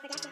Production.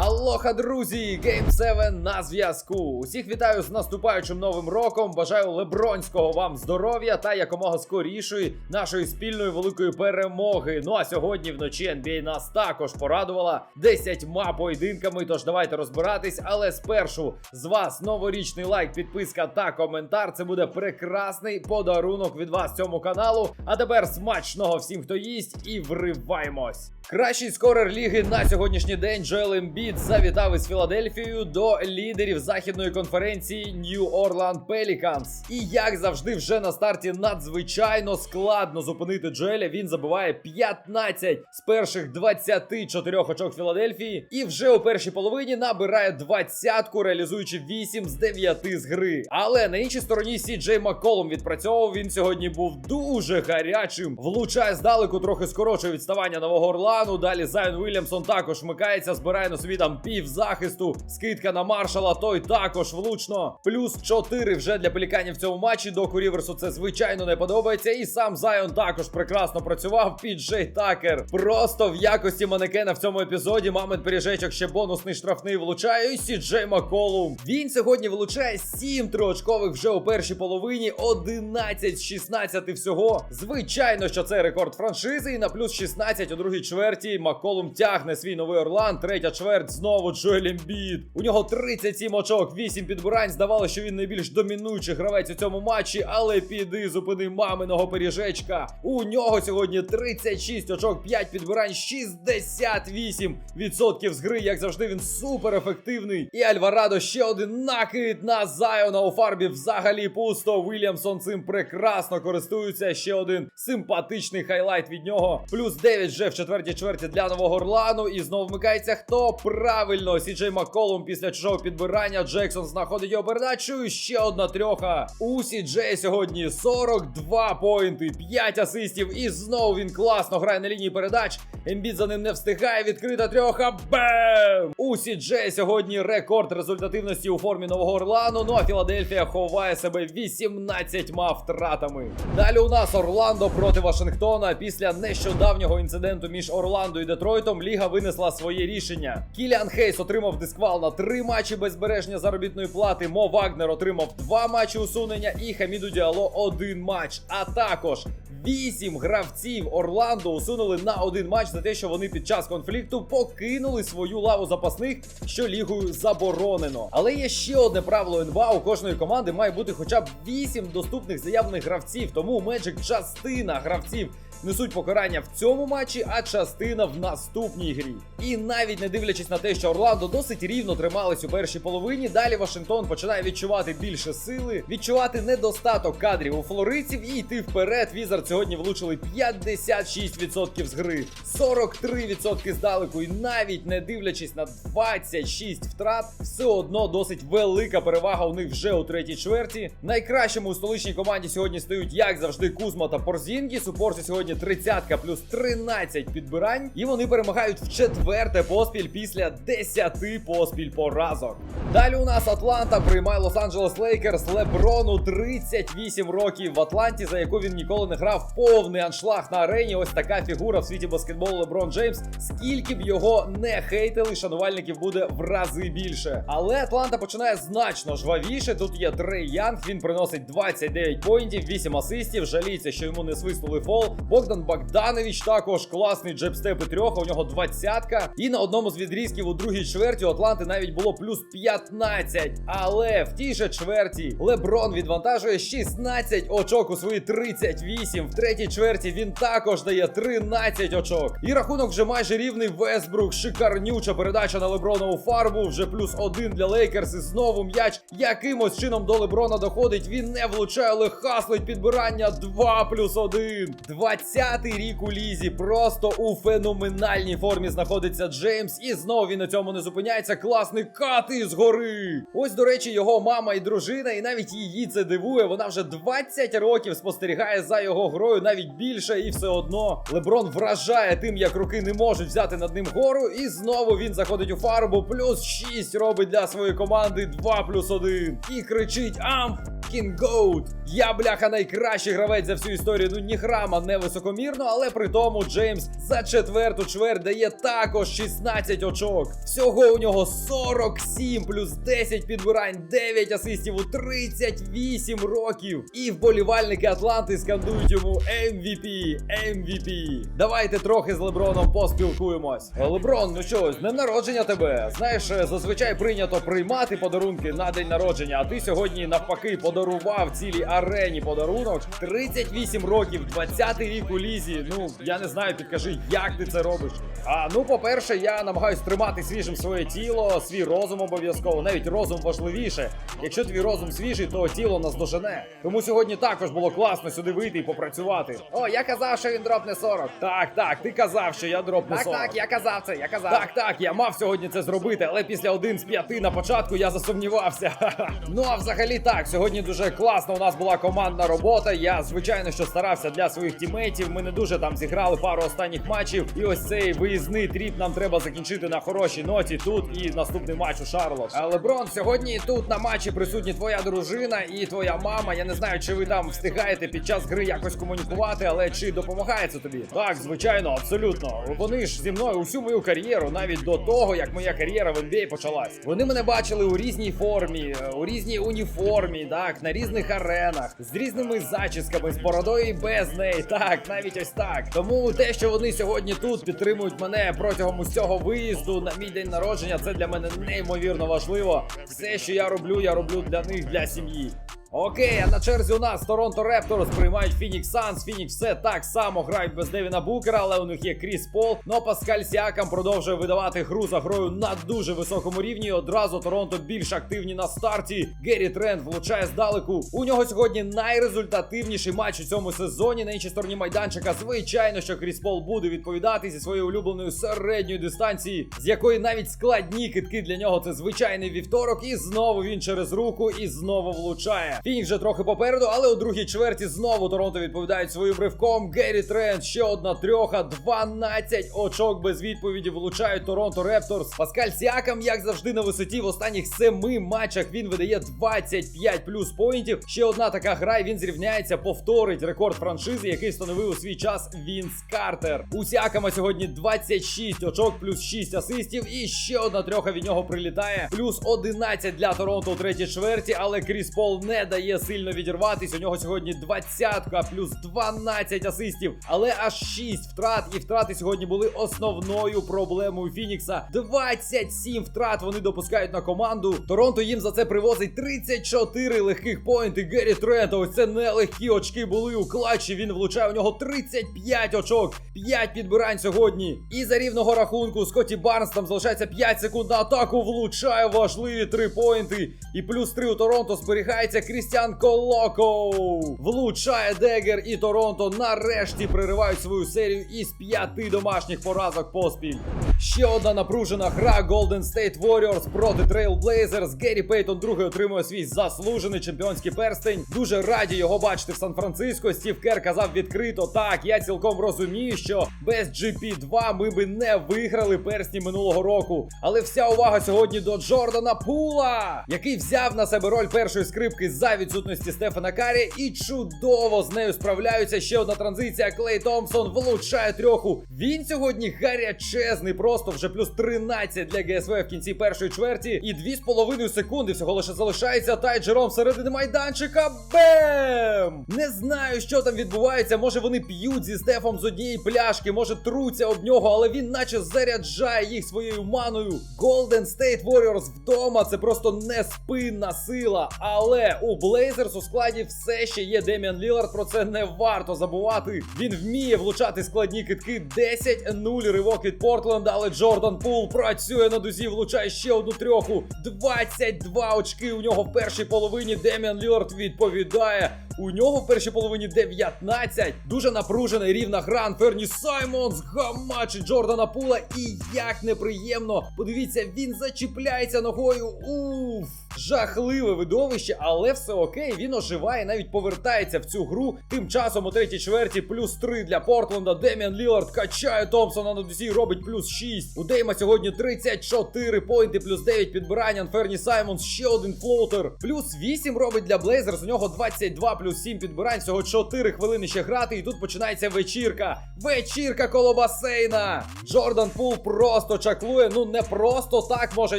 Алоха, друзі! Game 7 на зв'язку. Усіх вітаю з наступаючим новим роком. Бажаю лебронського вам здоров'я та якомога скорішої нашої спільної великої перемоги. Ну а сьогодні вночі NBA нас також порадувала 10 поєдинками. Тож давайте розбиратись. Але спершу з вас новорічний лайк, підписка та коментар. Це буде прекрасний подарунок від вас цьому каналу. А тепер смачного всім, хто їсть, і вриваємось. Кращий скорер ліги на сьогоднішній день Джоел Ембіт завітав із Філадельфією до лідерів західної конференції New Orleans Pelicans. І як завжди, вже на старті надзвичайно складно зупинити Джоеля. Він забиває 15 з перших 24 очок Філадельфії. І вже у першій половині набирає двадцятку, реалізуючи 8 з 9 з гри. Але на іншій стороні Сі Джей Макколум відпрацьовував. Він сьогодні був дуже гарячим. Влучає здалеку, трохи скорочує відставання нового Орлану. Далі Зайон Вільямсон також вмикається, збирає на собі там пів захисту. Скидка на маршала, той також влучно. Плюс 4 вже для пеліканів в цьому матчі. Доку Ріверсу це звичайно не подобається. І сам Зайон також прекрасно працював. Піджей Такер. Просто в якості манекена в цьому епізоді. Мамед Пиріжечок ще бонусний штрафний влучає. І Сіджей Маколум. Він сьогодні влучає 7 триочкових вже у першій половині. 11 з 16 всього. Звичайно, що це рекорд франшизи. І на плюс 16 у другій чверті Маколум тягне свій новий Орлан. Третя чверть знову Джоель Ембіт. У нього 37 очок, 8 підбирань. Здавалося, що він найбільш домінуючий гравець у цьому матчі, але піди зупини маминого пиріжечка. У нього сьогодні 36 очок, 5 підбирань, 68% з гри. Як завжди, він супер ефективний. І Альварадо ще один накид на Зайона у фарбі взагалі пусто. Вільямсон цим прекрасно користується. Ще один симпатичний хайлайт від нього. Плюс 9 вже в четвертій чверті для нового Орлану. І знову вмикається хто? Правильно, Сіджей Макколум після чужого підбирання. Джексон знаходить його передачу. І Ще одна трьоха. У Сіджея сьогодні 42 поінти, 5 асистів. І знову він класно грає на лінії передач. Ембіт за ним не встигає. Відкрита трьоха. Бем! У Сіджея сьогодні рекорд результативності у формі нового Орлану. Ну а Філадельфія ховає себе 18 втратами. Далі у нас Орландо проти Вашингтона. Після нещодавнього інциденту між Орландо і Детройтом Ліга винесла своє рішення. Кіліан Хейс отримав дисквал на три матчі без збереження заробітної плати. Мо Вагнер отримав два матчі усунення і Хаміду Діало один матч. А також Вісім гравців Орландо усунули на один матч за те, що вони під час конфлікту покинули свою лаву запасних, що лігою заборонено. Але є ще одне правило НБА. У кожної команди має бути хоча б вісім доступних заявлених гравців. Тому Magic частина гравців несуть покарання в цьому матчі, а частина в наступній грі. І навіть не дивлячись на те, що Орландо досить рівно тримались у першій половині, далі Вашингтон починає відчувати більше сили, відчувати недостаток кадрів у флориців і йти вперед. Візард сьогодні влучили 56% з гри, 43% здалеку, і навіть не дивлячись на 26 втрат, все одно досить велика перевага у них вже у третій чверті. Найкращими у столичній команді сьогодні стають, як завжди, Кузма та Порзінгіс. У Порсі сьогодні 30 плюс 13 підбирань, і вони перемагають в четверте поспіль після 10 поспіль поразок. Далі у нас Атланта приймає Лос-Анджелес Лейкерс Леброну 38 років в Атланті, за яку він ніколи не грав повний аншлаг на арені. Ось така фігура в світі баскетболу Леброн Джеймс. Скільки б його не хейтили, шанувальників буде в рази більше. Але Атланта починає значно жвавіше. Тут є Трей Янг, він приносить 29 поінтів, 8 асистів. Жаліється, що йому не свиснули фол. Богдан Богданович також класний джебстеп і трьоха. У нього двадцятка. І на одному з відрізків у другій чверті у Атланти навіть було плюс 15. Але в тій же чверті Леброн відвантажує 16 очок у свої 38. В третій чверті він також дає 13 очок. І рахунок вже майже рівний. Весбрук, шикарнюча передача на Лебронову фарбу. Вже плюс один для Лейкерс. І знову м'яч якимось чином до Леброна доходить. Він не влучає, але хаслить підбирання 2 плюс 1. 20-й рік у лізі. Просто у феноменальній формі знаходиться Джеймс. І знову він на цьому не зупиняється. Класний кат із гори. Ось, до речі, його мама і дружина, і навіть її це дивує. Вона вже 20 років спостерігає за його грою, навіть більше, і все одно Леброн вражає тим, як руки не можуть взяти над ним гору. І знову він заходить у фарбу. Плюс 6 робить для своєї команди 2 плюс 1. І кричить Амп. Fucking GOAT. Я, бляха, найкращий гравець за всю історію. Ну ні грама не високомірно, але при тому Джеймс за четверту чверть дає також 16 очок. Всього у нього 47 плюс 10 підбирань, 9 асистів у 38 років. І вболівальники Атланти скандують йому MVP, MVP. Давайте трохи з Леброном поспілкуємось. Леброн, ну що, днем народження тебе. Знаєш, зазвичай прийнято приймати подарунки на день народження, а ти сьогодні навпаки подарував цілій арені подарунок. 38 років, 20-й рік у лізі. Ну, я не знаю, підкажи, як ти це робиш. А ну, по-перше, я намагаюсь тримати свіжим своє тіло, свій розум обов'язково. Навіть розум важливіше. Якщо твій розум свіжий, то тіло наздожене. Тому сьогодні також було класно сюди вийти і попрацювати. О, я казав, що він дропне 40. Так, так, ти казав, що я дропну 40. Так, так, я казав це, я казав. Так, так, я мав сьогодні це зробити, але після один з п'яти на початку я засумнівався. Ну а взагалі так, сьогодні дуже класно. У нас була командна робота. Я звичайно що старався для своїх тімейтів. Ми не дуже там зіграли пару останніх матчів. І ось цей виїзний тріп нам треба закінчити на хорошій ноті тут і наступний матч у Шарлот. Леброн, сьогодні тут на матчі присутні твоя дружина і твоя мама. Я не знаю, чи ви там встигаєте під час гри якось комунікувати, але чи допомагає це тобі? Так, звичайно, абсолютно. Вони ж зі мною усю мою кар'єру, навіть до того, як моя кар'єра в NBA почалась. Вони мене бачили у різній формі, е, у різній уніформі, так, на різних аренах, з різними зачісками, з бородою і без неї. Так, навіть ось так. Тому те, що вони сьогодні тут підтримують мене протягом усього виїзду на мій день народження, це для мене неймовірно важливо. Все, що я роблю, я роблю для них, для сім'ї. Окей, а на черзі у нас Торонто Репторс приймають Фінікс Санс. Фінікс все так само грають без Девіна Букера, але у них є Кріс Пол. Ну Паскаль Сіакам продовжує видавати гру за грою на дуже високому рівні. Одразу Торонто більш активні на старті. Геррі Трент влучає здалеку. У нього сьогодні найрезультативніший матч у цьому сезоні. На іншій стороні майданчика. Звичайно, що Кріс Пол буде відповідати зі своєю улюбленою середньої дистанції, з якої навіть складні китки для нього це звичайний вівторок. І знову він через руку і знову влучає. Фінік вже трохи попереду, але у другій чверті знову Торонто відповідають своїм ривком. Геррі Трент, ще одна трьоха, 12 очок без відповіді влучають Торонто Репторс. Паскаль Сіакам, як завжди, на висоті в останніх семи матчах він видає 25 плюс поінтів. Ще одна така гра, і він зрівняється, повторить рекорд франшизи, який встановив у свій час Вінс Картер. У Сіакама сьогодні 26 очок, плюс 6 асистів. І ще одна трьоха від нього прилітає. Плюс 11 для Торонто у третій чверті, але Кріс Пол не дає сильно відірватись. У нього сьогодні 20 плюс 12 асистів, але аж 6 втрат. І втрати сьогодні були основною проблемою Фінікса. 27 втрат вони допускають на команду. Торонто їм за це привозить 34 легких поінти. Геррі Трента. Ось це нелегкі очки були у клатчі. Він влучає у нього 35 очок. 5 підбирань сьогодні. І за рівного рахунку Скотті Барнс там залишається 5 секунд на атаку. Влучає важливі 3 поінти. І плюс 3 у Торонто зберігається Крістіан Колоко. Влучає Дегер і Торонто нарешті приривають свою серію із п'яти домашніх поразок поспіль. Ще одна напружена гра Golden State Warriors проти Trail Blazers. Геррі Пейтон другий отримує свій заслужений чемпіонський перстень. Дуже раді його бачити в Сан-Франциско. Стів Кер казав відкрито. Так, я цілком розумію, що без GP2 ми би не виграли персні минулого року. Але вся увага сьогодні до Джордана Пула, який взяв на себе роль першої скрипки за відсутності Стефана Карі і чудово з нею справляються. Ще одна транзиція. Клей Томпсон влучає трьоху. Він сьогодні гарячезний, просто вже плюс 13 для ГСВ в кінці першої чверті. І 2,5 секунди всього лише залишається. Тай Джером середини майданчика. Бем! Не знаю, що там відбувається. Може вони п'ють зі Стефом з однієї пляшки, може труться об нього, але він наче заряджає їх своєю маною. Golden State Warriors вдома це просто неспинна сила. Але у Blazers у складі все ще є Деміан Лілард. Про це не варто забувати. Він вміє влучати складні китки. 10-0 ривок від Портленда, але Джордан Пул працює на дузі, влучає ще одну трьоху. 22 очки у нього в першій половині. Деміан Лілард відповідає. У нього в першій половині 19. Дуже напружена і рівна гра. Ферні Саймонс гамачить Джордана Пула. І як неприємно. Подивіться, він зачіпляється ногою. Уф! Жахливе видовище, але все окей. Він оживає, навіть повертається в цю гру. Тим часом у третій чверті плюс 3 для Портленда. Деміан Лілард качає Томпсона на досі, робить плюс 6. У Дейма сьогодні 34 поінти, плюс 9 підбирань. Ферні Саймонс ще один флоутер. Плюс 8 робить для Блейзерс. У нього 22 плюс 7 підбирань. Всього 4 хвилини ще грати. І тут починається вечірка. Вечірка коло басейна. Джордан Пул просто чаклує. Ну не просто так може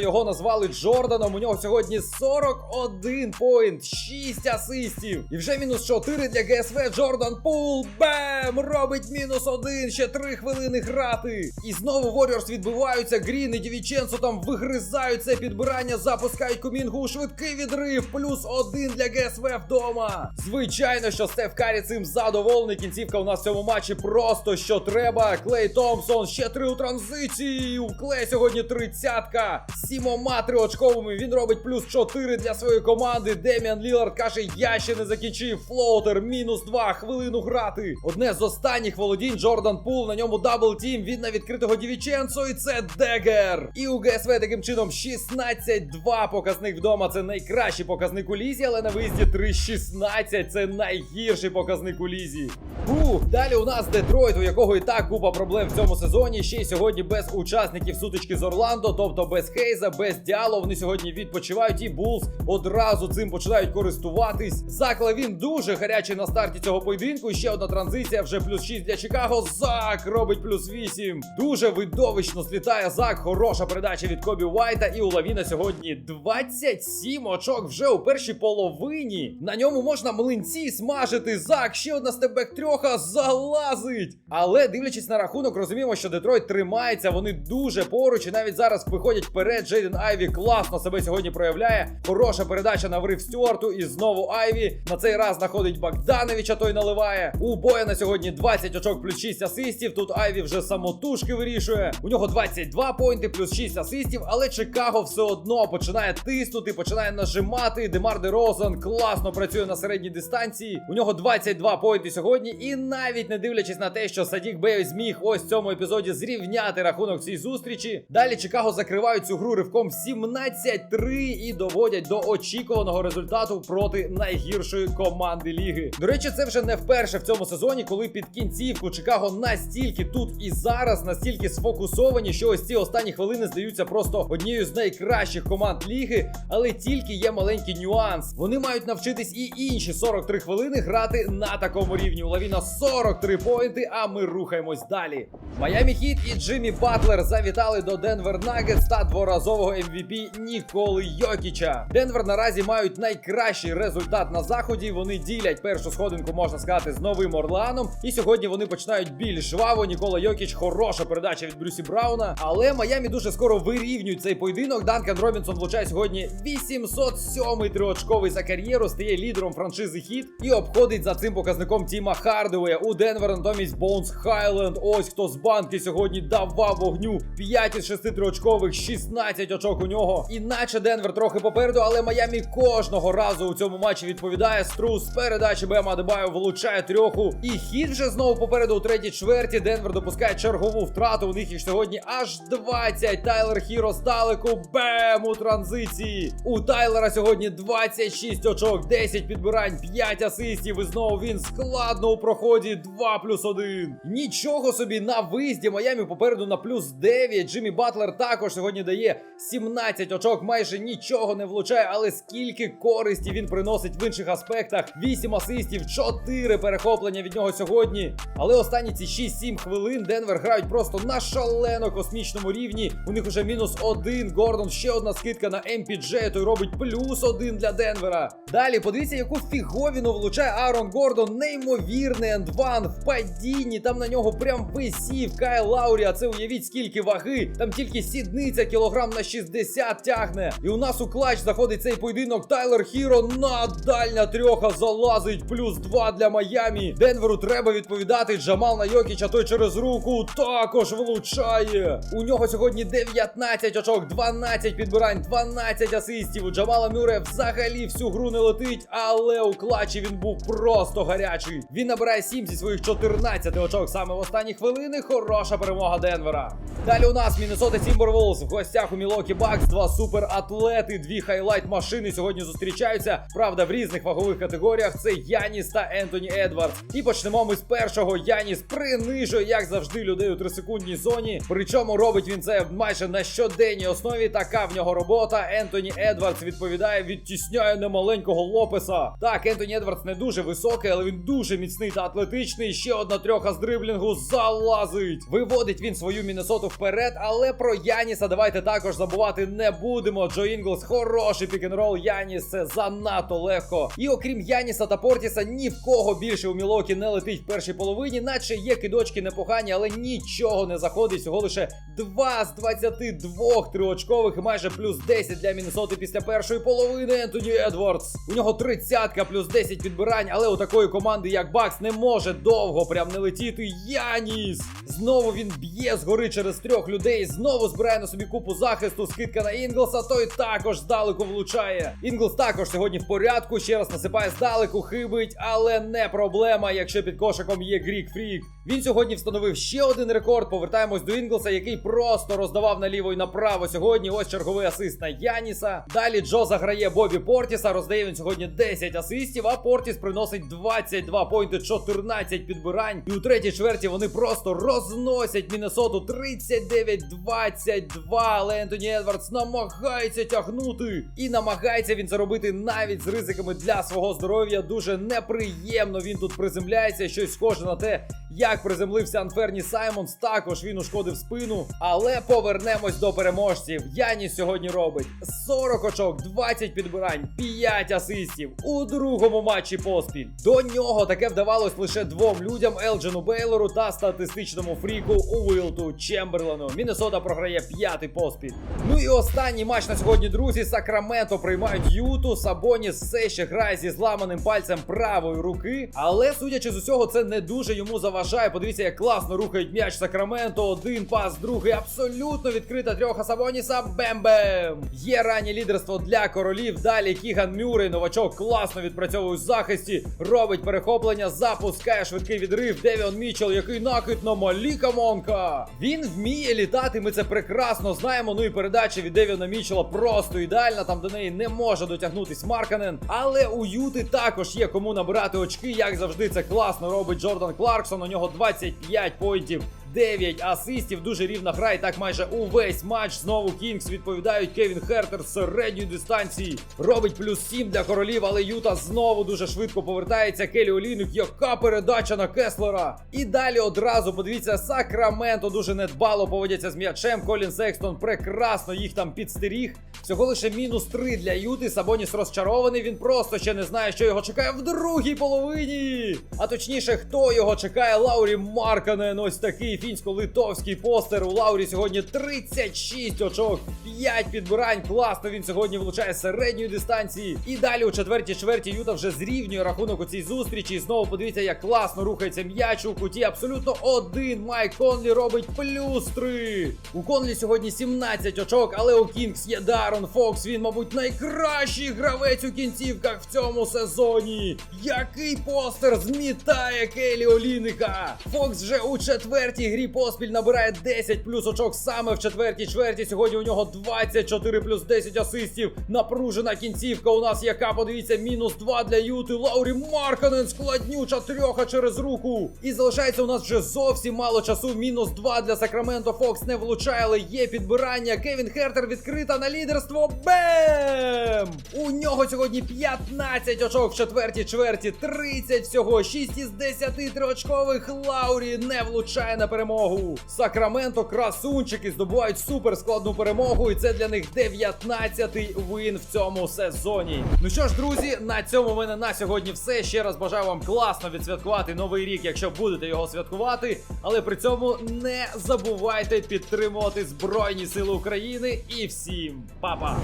його назвали Джорданом. У нього сьогодні 41 поінт, 6 асистів. І вже мінус 4 для ГСВ. Джордан Пул. Бем! Робить мінус 1. Ще 3 хвилини грати. І знову Warriors відбиваються. Грін і Дівіченцо там вигризають це підбирання, запускають Кумінгу. Швидкий відрив. Плюс 1 для ГСВ вдома. Звичайно, що Стеф Карі цим задоволений. Кінцівка у нас в цьому матчі просто що треба. Клей Томпсон ще три у транзиції. У Клей сьогодні тридцятка. Сімома триочковими він робить плюс 4 для своєї команди. Деміан Лілард каже: Я ще не закінчив. Флоутер, мінус 2, хвилину грати. Одне з останніх володінь Джордан Пул. На ньому дабл тім. Він на відкритого Дівіченцо. І це Дегер. І у ГСВ таким чином 16-2 показник вдома. Це найкращий показник у лізі, але на виїзді 3-16 це найгірший показник у лізі. Фу, далі у нас Детройт, у якого і так купа проблем в цьому сезоні. Ще й сьогодні без учасників сутички з Орландо, тобто без Хейза, без Діало. Вони сьогодні відпочивають. І Булс одразу цим починають користуватись. Зак Лавін дуже гарячий на старті цього поєдинку. Ще одна транзиція, вже плюс 6 для Чикаго. Зак робить плюс 8. Дуже видовищно злітає Зак. Хороша передача від Кобі Уайта. І у Лавіна сьогодні 27 очок вже у першій половині. На ньому можна млинці смажити. Зак, ще одна степбек трьоха залазить. Але дивлячись на рахунок, розуміємо, що Детройт тримається. Вони дуже поруч. І навіть зараз виходять вперед. Джейден Айві класно себе сьогодні проявляє. Хороша передача на врив Стюарту. І знову Айві. На цей раз знаходить Богдановича, той наливає. У боя на сьогодні 20 очок плюс 6 асистів. Тут Айві вже самотужки вирішує. У нього 22 поінти плюс 6 асистів. Але Чикаго все одно починає тиснути, починає нажимати. Демар Де Розан класно працює на середній дистанції. У нього 22 поінти сьогодні. І навіть не дивлячись на те, що Садік Бей зміг ось в цьому епізоді зрівняти рахунок цій зустрічі. Далі Чикаго закривають цю гру ривком 17-3 і доводять до очікуваного результату проти найгіршої команди ліги. До речі, це вже не вперше в цьому сезоні, коли під кінцівку Чикаго настільки тут і зараз настільки сфокусовані, що ось ці останні хвилини здаються просто однією з найкращих команд ліги, але тільки є маленький нюанс. Вони мають навчитись і інші 43 хвилини грати на такому рівні. У Лавіна 43 поінти, а ми рухаємось далі. Майамі Хіт і Джиммі Батлер завітали до Денвер Нагетс та дворазового MVP Ніколи Йокіча. Денвер наразі мають найкращий результат на заході. Вони ділять першу сходинку, можна сказати, з новим Орланом. І сьогодні вони починають більш жваво. Нікола Йокіч, хороша передача від Брюсі Брауна. Але Майамі дуже скоро вирівнюють цей поєдинок. Данкан Робінсон влучає сьогодні 807 триочковий за кар'єру, стає лідером франшизи Хіт і обходить за цим показником Тіма Хардуея. У Денвер натомість Боунс Хайленд. Ось хто з банки сьогодні давав вогню. 5 із 6 триочкових, 16 очок у нього. Іначе Денвер трохи попереду, але Майамі кожного разу у цьому матчі відповідає. Струс передачі Бема Адебаю влучає трьоху. І хід вже знову попереду у третій чверті. Денвер допускає чергову втрату. У них їх сьогодні аж 20. Тайлер Хіро здалеку. Бем у транзиції. У Тайлера сьогодні 26 очок, 10 підбирань, 5 асистів. І знову він складно у проході 2 плюс 1. Нічого собі на виїзді Майамі попереду на плюс 9. Джиммі Батлер також сьогодні дає 17 очок, майже нічого не влучає, але скільки користі він приносить в інших аспектах. 8 асистів, 4 перехоплення від нього сьогодні. Але останні ці 6-7 хвилин Денвер грають просто на шалено космічному рівні. У них уже мінус один. Гордон ще одна скидка на MPJ, той робить плюс один для Денвера. Далі подивіться, яку фіговіну влучає Аарон Гордон. Неймовірний ендван в падінні. Там на нього прям висів Кайл Лаурі. А це уявіть скільки ваги. Там тільки сідниця кілограм на 60 тягне. І у нас у клач заходить цей поєдинок. Тайлер Хіро на дальня трьоха залазить. Плюс 2 для Майамі. Денверу треба відповідати. Джамал на Йокіча той через руку також влучає. У нього сьогодні 19 очок, 12 підбирань, 12 асистів. У Джамала Мюре взагалі всю гру не летить, але у клач клатчі він був просто гарячий. Він набирає 7 зі своїх 14 очок саме в останні хвилини. Хороша перемога Денвера. Далі у нас Міннесота Тімберволс в гостях у Мілокі Бакс. Два суператлети, дві хайлайт машини сьогодні зустрічаються. Правда, в різних вагових категоріях це Яніс та Ентоні Едвардс. І почнемо ми з першого. Яніс принижує, як завжди, людей у трисекундній зоні. Причому робить він це майже на щоденній основі. Така в нього робота. Ентоні Едвардс відповідає, відтісняє немаленького Лопеса. Так, Ентоні Едвардс не дуже високий, але він дуже міцний та атлетичний. Ще одна трьоха з дриблінгу залазить. Виводить він свою Міннесоту вперед, але про Яніса давайте також забувати не будемо. Джо Інглс хороший пікенрол. Яніс це занадто легко. І окрім Яніса та Портіса, ні в кого більше у Мілокі не летить в першій половині, наче є кидочки непогані, але нічого не заходить. Всього лише 2 з 22 триочкових майже плюс 10 для Міннесоти після першої половини. Ентоні Едвардс. У нього тридцятка плюс 10 підбирань, але у такої команди, як Бакс, не може довго прям не летіти. Яніс! Знову він б'є згори через трьох людей. Знову збирає на собі купу захисту. Скидка на Інглса. Той також здалеку влучає. Інглс також сьогодні в порядку. Ще раз насипає здалеку, хибить, але не проблема, якщо під кошиком є Грік Фрік. Він сьогодні встановив ще один рекорд. Повертаємось до Інглса, який просто роздавав наліво і направо сьогодні. Ось черговий асист на Яніса. Далі Джо заграє Бобі Портіса. Роздає він сьогодні 10 асистів, а Портіс приносить 22 поінти, 14 підбирань. І у третій чверті вони просто розносять Міннесоту 39-22. Але Ентоні Едвардс намагається тягнути. І намагається він це робити навіть з ризиками для свого здоров'я. Дуже неприємно він тут приземляється. Щось схоже на те, як приземлився Анферні Саймонс. Також він ушкодив спину. Але повернемось до переможців. Яніс сьогодні робить 40 очок, 20 підбирань, 5 асистів у другому матчі поспіль. До нього таке вдавалось лише двом людям: Елджену Бейлору та статистичному фріку Уилту Чемберлену. Міннесота програє п'ятий поспіль. Ну і останній матч на сьогодні, друзі. Сакраменто приймають Юту. Сабоніс все ще грає зі зламаним пальцем правої руки. Але судячи з усього, це не дуже йому заважає. Подивіться, як класно рухають м'яч Сакраменто. Один пас, другий абсолютно відкрита трьоха Сабоніса. Бем-бем! Є раннє лідерство для королів. Далі Кіган Мюррей, новачок класно відпрацьовує у захисті, робить перехоплення, запускає швидкий відрив. Девіон Мічел, який накид на Маліка Монка. Він вміє літати. Ми це прекрасно знаємо. Ну і передача від Девіона Мічела просто ідеальна. Там до неї не може дотягнутись Марканен. Але у Юти також є кому набирати очки. Як завжди, це класно робить Джордан Кларксон. У нього 25 поінтів. 9 асистів, дуже рівна гра, і так майже увесь матч. Знову Кінгс відповідають. Кевін Хертер з середньої дистанції робить плюс 7 для королів, але Юта знову дуже швидко повертається. Келі Олінюк, яка передача на Кеслера. І далі одразу подивіться, Сакраменто дуже недбало поводяться з м'ячем. Колін Секстон прекрасно їх там підстеріг. Всього лише мінус 3 для Юти. Сабоніс розчарований. Він просто ще не знає, що його чекає в другій половині. А точніше, хто його чекає? Лаурі Марканен. Ось такий фінсько-литовський постер. У Лаурі сьогодні 36 очок, 5 підбирань. Класно він сьогодні влучає з середньої дистанції. І далі у четвертій чверті Юта вже зрівнює рахунок у цій зустрічі. І знову подивіться, як класно рухається м'яч у куті. Абсолютно один. Майк Конлі робить плюс 3. У Конлі сьогодні 17 очок, але у Кінгс є Дарон Фокс. Він, мабуть, найкращий гравець у кінцівках в цьому сезоні. Який постер змітає Келі Оліника. Фокс вже у четвертій грі поспіль набирає 10 плюс очок саме в четвертій чверті. Сьогодні у нього 24 плюс 10 асистів. Напружена кінцівка у нас, яка подивіться, мінус 2 для Юти. Лаурі Марканен складнюча трьоха через руку. І залишається у нас вже зовсім мало часу. Мінус 2 для Сакраменто. Фокс не влучає, але є підбирання. Кевін Хертер відкрита на лідерство. Бем! У нього сьогодні 15 очок в четвертій чверті, 30 всього, 6 із 10 триочкових. Лаурі не влучає на перемогу. Сакраменто красунчики здобувають суперскладну перемогу, і це для них 19-й вин в цьому сезоні. Ну що ж, друзі, на цьому в мене на сьогодні все. Ще раз бажаю вам класно відсвяткувати новий рік, якщо будете його святкувати. Але при цьому не забувайте підтримувати Збройні Сили України і всім па-па!